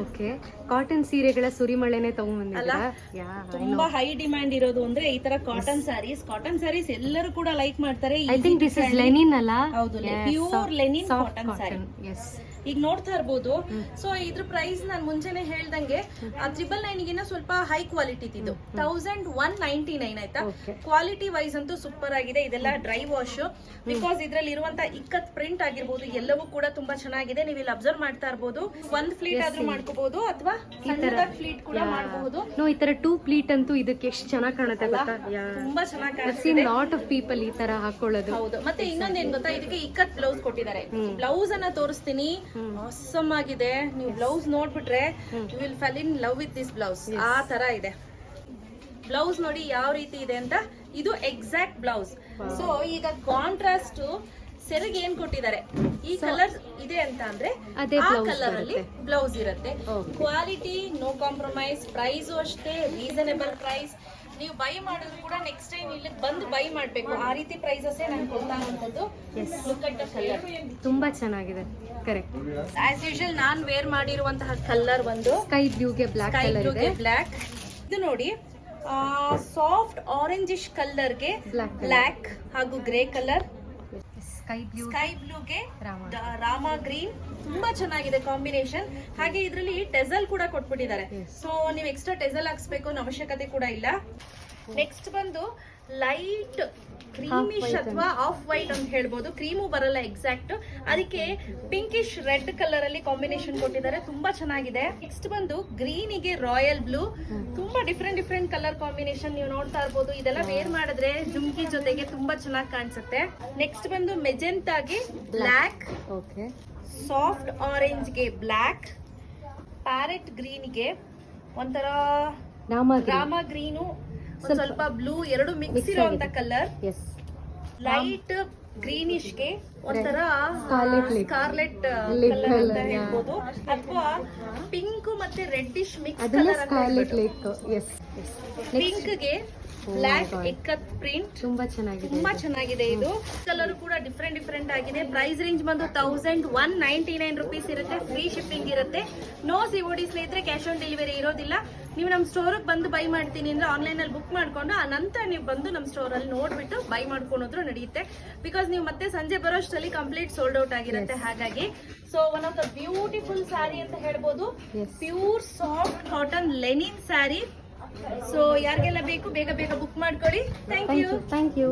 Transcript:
Okay cotton ಸೀರೆಗಳ ಸುರಿಮಳೆನೆ ತಗೊಂಡ್ಬಂದಿದ್ದೀರಾ? ತುಂಬಾ high demand ಇರೋದು ಅಂದ್ರೆ ಈ ತರ ಕಾಟನ್ ಸ್ಯಾರೀಸ್ ಕಾಟನ್ ಸ್ಯಾರೀಸ್ ಎಲ್ಲರೂ ಕೂಡ ಲೈಕ್ ಮಾಡ್ತಾರೆ. I think this is linen ಅಲ್ಲ? ಹೌದು pure linen cotton sari yes ಈಗ ನೋಡ್ತಾ ಇರ್ಬೋದು. ಸೊ ಇದ್ರ ಪ್ರೈಸ್ ನಾನು ಮುಂಚೆನೆ ಹೇಳ್ದಂಗೆ ತ್ರಿಬಲ್ ನೈನ್ ಗಿನ್ನ ಸ್ವಲ್ಪ ಹೈ ಕ್ವಾಲಿಟಿ ಇದು ತೌಸಂಡ್ ಒನ್ ನೈನ್ಟಿ ನೈನ್ ಆಯ್ತಾ? ಕ್ವಾಲಿಟಿ ವೈಸ್ ಅಂತೂ ಸೂಪರ್ ಆಗಿದೆ. ಇದೆಲ್ಲ ಡ್ರೈ ವಾಶ್ ಬಿಕಾಸ್ ಇದ್ರಲ್ಲಿ ಇರುವಂತ ಇಕ್ಕತ್ ಪ್ರಿಂಟ್ ಆಗಿರ್ಬೋದು ಎಲ್ಲವೂ ಕೂಡ ತುಂಬಾ ಚೆನ್ನಾಗಿದೆ. ನೀವು ಇಲ್ಲಿ ಅಬ್ಸರ್ವ್ ಮಾಡ್ತಾ ಇರ್ಬೋದು. ಒಂದ್ ಫ್ಲೀಟ್ ಆದ್ರೂ ಮಾಡ್ಕೋಬಹುದು ಅಥವಾ ಫ್ಲೀಟ್ ಕೂಡ ಮಾಡಬಹುದು. ನೋ ಈ ತರ ಟೂ ಪ್ಲೀಟ್ ಅಂತೂ ಇದಕ್ಕೆ ಎಷ್ಟು ಚೆನ್ನಾಗಿ ಕಾಣುತ್ತೆ ಗೊತ್ತಾ? ತುಂಬಾ ಚೆನ್ನಾಗಿ ಸೀನ್ ಲಾಟ್ ಆಫ್ ಪೀಪಲ್ ಈ ತರ ಹಾಕೊಳ್ಳೋದು. ಹೌದು. ಮತ್ತೆ ಇನ್ನೊಂದ್ ಏನ್ ಗೊತ್ತಾ? ಇದಕ್ಕೆ ಇಕ್ಕತ್ ಬ್ಲೌಸ್ ಕೊಟ್ಟಿದ್ದಾರೆ. ಬ್ಲೌಸ್ ಅನ್ನ ತೋರಿಸ್ತೀನಿ. ಅಸಮ್ ಆಗಿದೆ. ನೀವು blouse ನೋಡ್ಬಿಟ್ರೆ you will fall in love with this blouse ಆ ತರ ಇದೆ. ಬ್ಲೌಸ್ ನೋಡಿ ಯಾವ ರೀತಿ ಇದೆ ಅಂತ? ಇದು ಎಕ್ಸಾಕ್ಟ್ ಬ್ಲೌಸ್ ಸೊ ಈಗ ಕಾಂಟ್ರಾಸ್ಟ್ ಸೆರಗ್ ಏನ್ ಕೊಟ್ಟಿದ್ದಾರೆ? ಈ ಕಲರ್ ಇದೆ ಅಂತ ಅಂದ್ರೆ ಅದೇ ಆ ಕಲರ್ ಅಲ್ಲಿ ಬ್ಲೌಸ್ ಇರುತ್ತೆ. ಕ್ವಾಲಿಟಿ ನೋ ಕಾಂಪ್ರಮೈಸ್ ಪ್ರೈಸ್ ಅಷ್ಟೇ ರೀಸನೇಬಲ್ ಪ್ರೈಸ್ ನೀವು ಬೈ ಮಾಡಿದ್ರು ಕೂಡ ನೆಕ್ಸ್ಟ್ ಟೈಮ್ ಇಲ್ಲಿ ಬಂದು ಬೈ ಮಾಡಬೇಕು. ಆ ರೀತಿ ಪ್ರೈಸಸ್ ನಾನು ಕೊಡ್ತಾ ಇರೋದು ಲುಕ್ ಅಟ್ ದ ಕಲರ್ ತುಂಬಾ ಚೆನ್ನಾಗಿದೆ. ಕರೆಕ್ಟ್ ಆಸ್ ಯೂಶುವಲ್ ನಾನು ವೇರ್ ಮಾಡಿರುವಂತಹ ಕಲರ್ ಒಂದು ಸ್ಕೈ ಬ್ಲೂಗೆ ಬ್ಲಾಕ್ ಕಲರ್ ಇದೆ. ಬ್ಲ್ಯಾಕ್ ಇದು ನೋಡಿ ಸಾಫ್ಟ್ ಆರೆಂಜಿಶ್ ಕಲರ್ಗೆ ಬ್ಲಾಕ್ ಹಾಗೂ grey colour sky blue sky ಬ್ಲೂಗೆ Rama green ತುಂಬಾ ಚೆನ್ನಾಗಿದೆ ಕಾಂಬಿನೇಷನ್ ಹಾಗೆ ಇದರಲ್ಲಿ ಟೆಸಲ್ ಕೂಡ ಕೊಟ್ಬಿಟ್ಟಿದ್ದಾರೆ. ಸೊ ನೀವು ಎಕ್ಸ್ಟ್ರಾ ಟೆಸಲ್ ಹಾಕ್ಸ್ಬೇಕು ಅನ್ನೋ ಅವಶ್ಯಕತೆ ಕೂಡ ಇಲ್ಲ. ನೆಕ್ಸ್ಟ್ ಬಂದು ಲೈಟ್ ಕ್ರೀಮಿಶ್ ಅಥವಾ ಆಫ್ ವೈಟ್ ಅಂತ ಹೇಳ್ಬೋದು. ಕ್ರೀಮು ಬರಲ್ಲ ಎಕ್ಸಾಕ್ಟ್ ಅದಕ್ಕೆ ಪಿಂಕಿಶ್ ರೆಡ್ ಕಲರ್ ಅಲ್ಲಿ ಕಾಂಬಿನೇಷನ್ ಕೊಟ್ಟಿದ್ದಾರೆ. ತುಂಬಾ ಚೆನ್ನಾಗಿದೆ. ನೆಕ್ಸ್ಟ್ ಬಂದು ಗ್ರೀನಿಗೆ ರಾಯಲ್ ಬ್ಲೂ ತುಂಬಾ ಡಿಫ್ರೆಂಟ್ ಡಿಫ್ರೆಂಟ್ ಕಲರ್ ಕಾಂಬಿನೇಷನ್ ನೀವು ನೋಡ್ತಾ ಇರ್ಬೋದು. ಇದೆಲ್ಲ ವೇರ್ ಮಾಡಿದ್ರೆ ಜುಮ್ಕಿ ಜೊತೆಗೆ ತುಂಬಾ ಚೆನ್ನಾಗಿ ಕಾಣಿಸುತ್ತೆ. ನೆಕ್ಸ್ಟ್ ಬಂದು ಮೆಜೆಂಟಾಗೆ ಬ್ಲ್ಯಾಕ್ ಓಕೆ ಸಾಫ್ಟ್ ಆರೆಂಜ್ಗೆ ಬ್ಲ್ಯಾಕ್ ಪ್ಯಾರೆಟ್ ಗ್ರೀನ್ಗೆ ಒಂಥರ ರಾಮ ಗ್ರೀನು ಸ್ವಲ್ಪ ಬ್ಲೂ ಎರಡು ಮಿಕ್ಸ್ ಇರುವಂತ ಕಲರ್ ಲೈಟ್ ಲೈಟ್ ಗ್ರೀನಿಶ್ಗೆ ಒಂಥರ. ಸ್ಕಾರ್ಲೆಟ್ ಕಲರ್ ಅಂತ ಹೇಳ್ಬೋದು. ಅಥವಾ ಪಿಂಕ್ ಮತ್ತೆ ರೆಡ್ಡಿಶ್ ಮಿಕ್ಸ್ ಕಲರ್ ಅಂತ ಲೇಕ್ ಎಸ್ ಎಸ್ ಪಿಂಕ್ಗೆ ಬ್ಲ್ಯಾಕ್ ಎಕ್ಕತ್ ಪ್ರಿಂಟ್ ತುಂಬಾ ಚೆನ್ನಾಗಿದೆ ತುಂಬಾ ಚೆನ್ನಾಗಿದೆ ಇದು. ಕಲರ್ ಕೂಡ ಡಿಫ್ರೆಂಟ್ ಡಿಫ್ರೆಂಟ್ ಆಗಿದೆ. ಪ್ರೈಸ್ ರೇಂಜ್ ಬಂದು thousand one ninety nine rupees ಇರುತ್ತೆ. ಫ್ರೀ ಶಿಪ್ಪಿಂಗ್ ಇರುತ್ತೆ. ನೋ ಸಿ ಓ ಡಿ ಸ್ನೇಹಿತರೆ ಕ್ಯಾಶ್ ಆನ್ ಡೆಲಿವರಿ ಇರೋದಿಲ್ಲ. ನೀವು ನಮ್ಮ ಸ್ಟೋರಿಗೆ ಬಂದು ಬೈ ಮಾಡ್ತೀನಿ ಅಂದ್ರೆ ಆನ್ಲೈನ್ ಅಲ್ಲಿ ಬುಕ್ ಮಾಡಿಕೊಂಡು ಆ ನಂತರ ನೀವು ಬಂದು ನಮ್ಮ ಸ್ಟೋರ್ ಅಲ್ಲಿ ನೋಡ್ಬಿಟ್ಟು ಬೈ ಮಾಡ್ಕೊಂಡ್ರು ನಡೆಯುತ್ತೆ. ಬಿಕಾಸ್ ನೀವು ಮತ್ತೆ ಸಂಜೆ ಬರೋಷ್ಟರಲ್ಲಿ ಕಂಪ್ಲೀಟ್ ಸೋಲ್ಡ್ ಔಟ್ ಆಗಿರುತ್ತೆ ಹಾಗಾಗಿ. So one of the beautiful sari ಅಂತ ಹೇಳ್ಬೋದು. Pure soft cotton linen sari so ಯಾರಿಗೆಲ್ಲ ಬೇಕು ಬೇಗ ಬೇಗ ಬುಕ್ ಮಾಡ್ಕೊಳ್ಳಿ. Thank you thank you